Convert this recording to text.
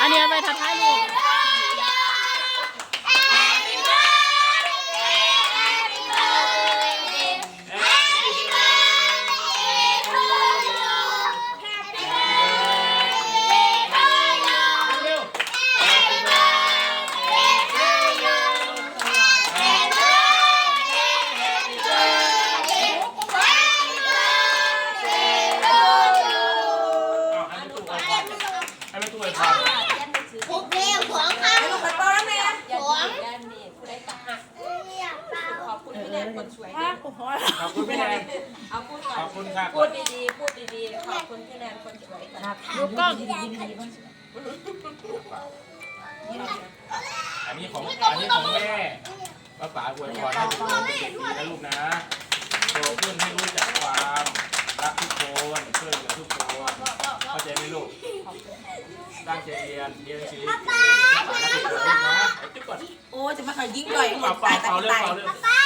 อันนี้เอาไปทัดท้ายลูก คุณพี่แนนคนสวยโอ้โหขอบคุณพี่แนน เอาพูดก่อขอนบคุณค่ะพูดดีๆ พูดดีๆ ขอบคุณพี่แนนคนสวยก่อนดูกล้องอันนี้ของอันนี้ของแม่ป้าป๋าอวยพรให้ทุกคนเป็นเด็กดีนะลูกนะโตขึ้นให้รู้จักความรักทุกคนช่วยเหลือทุกคนเข้าใจไหมลูกตั้งใจเรียนเรียนหนังสือเก่งๆรักทุกคนนะจุ๊บก่อนโอ้จะมาขอยิงก่อยเป่าเป่าเป่าเรื่องเป่าเรื่องป้า